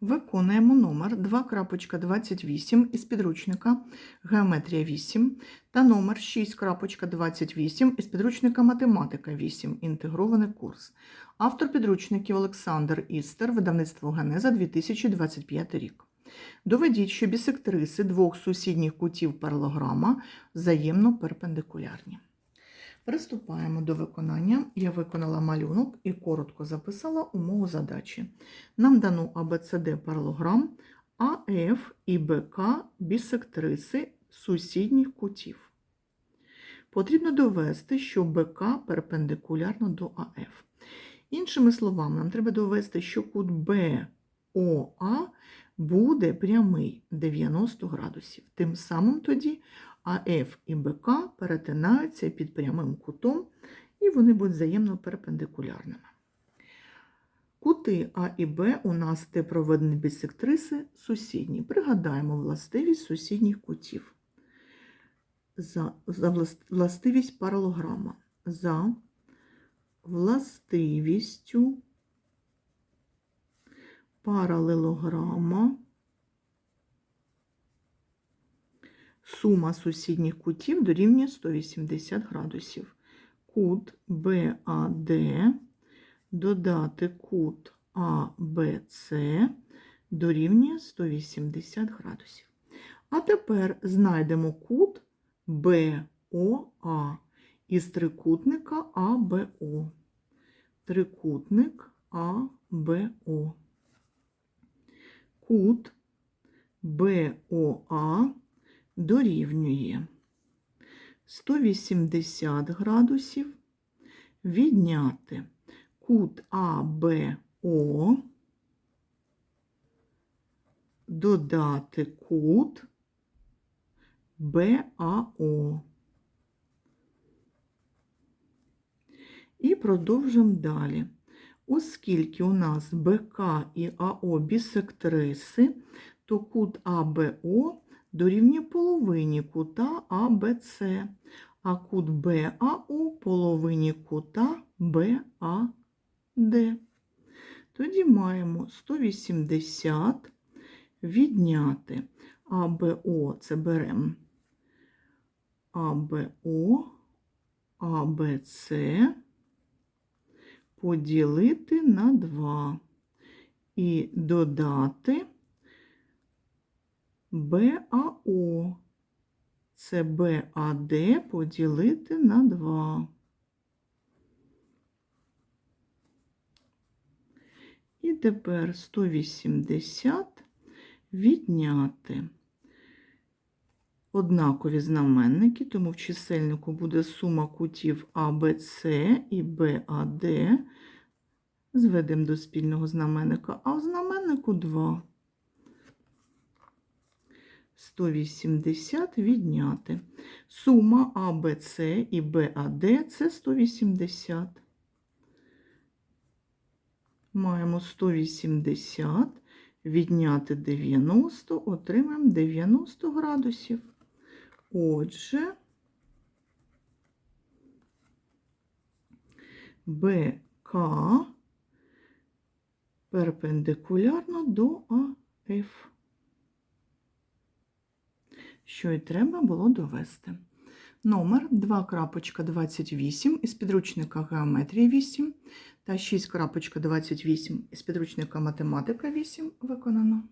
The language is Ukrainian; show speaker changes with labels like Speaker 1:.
Speaker 1: Виконуємо номер 2.28 із підручника Геометрія 8 та номер 6.28 із підручника Математика 8. Інтегрований курс. Автор підручників Олександр Істер, видавництво Генеза 2025 рік. Доведіть, що бісектриси двох сусідніх кутів паралограма взаємно перпендикулярні. Приступаємо до виконання. Я виконала малюнок і коротко записала умову задачі. Нам дано ABCD паралограм, АФ і БК бісектриси сусідніх кутів. Потрібно довести, що БК перпендикулярно до АФ. Іншими словами, нам треба довести, що кут БОА буде прямий 90 градусів. Тим самим тоді АФ і БК перетинаються під прямим кутом, і вони будуть взаємно перпендикулярними. Кути А і Б у нас де проведені бісектриси сусідні. Пригадаємо властивість сусідніх кутів. За, за властивість паралограма. За властивістю паралелограма сума сусідніх кутів дорівнює 180 градусів. Кут БАД додати кут АБЦ дорівнює 180 градусів. А тепер знайдемо кут БОА із трикутника АБО. Трикутник АБО. Кут БОА дорівнює 180 градусів відняти кут АБО, додати кут БАО. І продовжимо далі. Оскільки у нас БК і АО бісектриси, то кут АБО дорівнює половині кута АБЦ, а кут БАО половині кута БАД. Тоді маємо 180 відняти. АБО, це беремо АБО, АБЦ поділити на 2 і додати БАО. Це БАД поділити на 2. І тепер 180 відняти однакові знаменники, тому в чисельнику буде сума кутів АБЦ і БАД. Зведемо до спільного знаменника, а в знаменнику 2. 180 відняти. Сума АБЦ і БАД це 180. Маємо 180 відняти 90, отримаємо 90 градусів. Отже, БК перпендикулярно до АФ. Що й треба було довести. Номер 2.28 із підручника Геометрія 8 та 6.28 із підручника Математика 8 виконано.